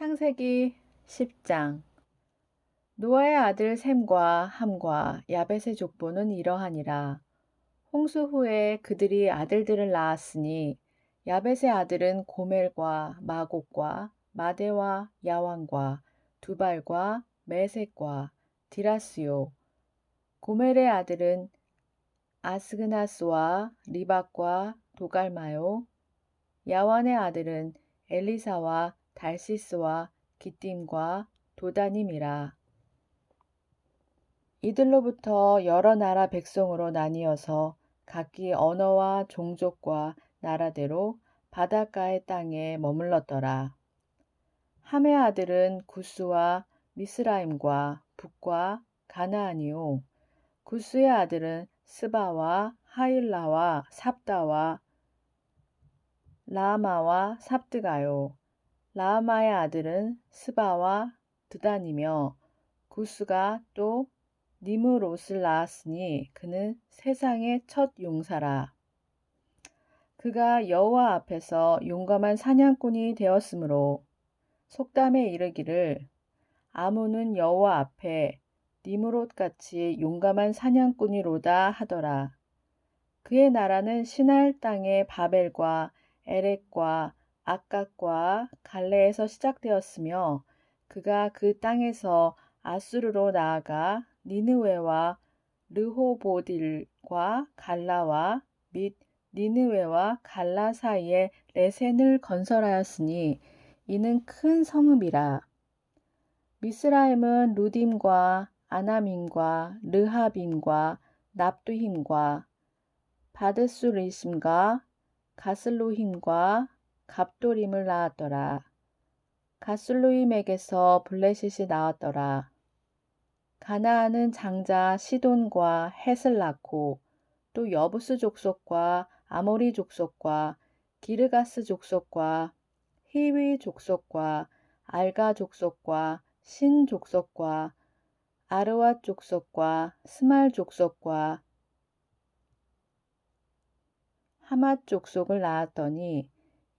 창세기 10장 노아의 아들 셈과 함과 야벳의 족보는 이러하니라. 홍수 후에 그들이 아들들을 낳았으니 야벳의 아들은 고멜과 마곡과 마대와 야왕과 두발과 메색과 디라스요. 고멜의 아들은 아스그나스와 리박과 도갈마요. 야완의 아들은 엘리사와 달시스와 기띔과 도다님이라. 이들로부터 여러 나라 백성으로 나뉘어서 각기 언어와 종족과 나라대로 바닷가의 땅에 머물렀더라. 함의 아들은 구스와 미스라임과 북과 가나안이요. 구스의 아들은 스바와 하일라와 삽다와 라마와 삽드가요. 라마의 아들은 스바와 드단이며 구스가 또 니므롯을 낳았으니 그는 세상의 첫 용사라. 그가 여호와 앞에서 용감한 사냥꾼이 되었으므로 속담에 이르기를 아무는 여호와 앞에 니므롯 같이 용감한 사냥꾼이로다 하더라. 그의 나라는 신할 땅의 바벨과 에렉과 아깝과 갈레에서 시작되었으며 그가 그 땅에서 아수르로 나아가 니느웨와 르호보딜과 갈라와 및 니느웨와 갈라 사이에 레센을 건설하였으니 이는 큰 성읍이라. 미스라임은 루딤과 아나민과 르하빔과 납두힘과 바드수리심과 가슬로힘과 갑도림을 낳았더라. 가슬로임에게서 블레셋이 나왔더라. 가나안은 장자 시돈과 헷을 낳고 또 여부스 족속과 아모리 족속과 기르가스 족속과 히위 족속과 알가 족속과 신 족속과 아르와 족속과 스말 족속과 하맛 족속을 낳았더니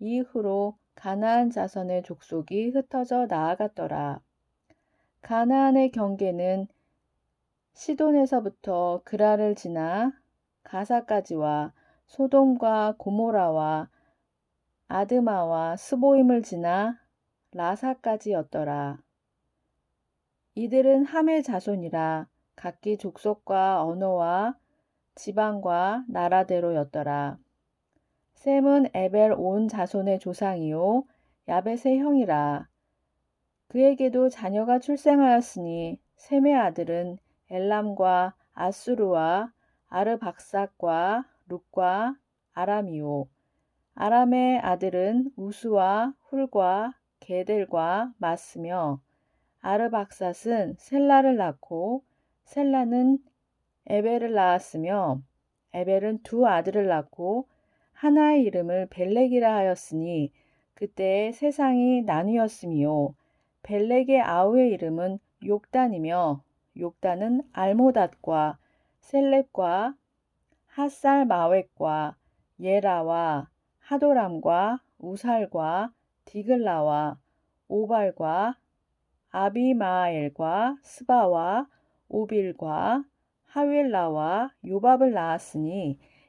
이후로 가나안 자손의 족속이 흩어져 나아갔더라. 가나안의 경계는 시돈에서부터 그라를 지나 가사까지와 소돔과 고모라와 아드마와 스보임을 지나 라사까지였더라. 이들은 함의 자손이라 각기 족속과 언어와 지방과 나라대로였더라. 셈은 에벨 온 자손의 조상이요 야벳의 형이라. 그에게도 자녀가 출생하였으니 셈의 아들은 엘람과 아수르와 아르박삭과 룩과 아람이요. 아람의 아들은 우스와 훌과 게델과 마스며 아르박삿은 셀라를 낳고 셀라는 에벨을 낳았으며 에벨은 두 아들을 낳고 하나의 이름을 벨렉이라 하였으니 그때 세상이 나뉘었으며 벨렉의 아우의 이름은 욕단이며 욕단은 알모닷과 셀렙과 핫살마웻과 예라와 하도람과 우살과 디글라와 오발과 아비마엘과 스바와 오빌과 하윌라와 요밥을 낳았으니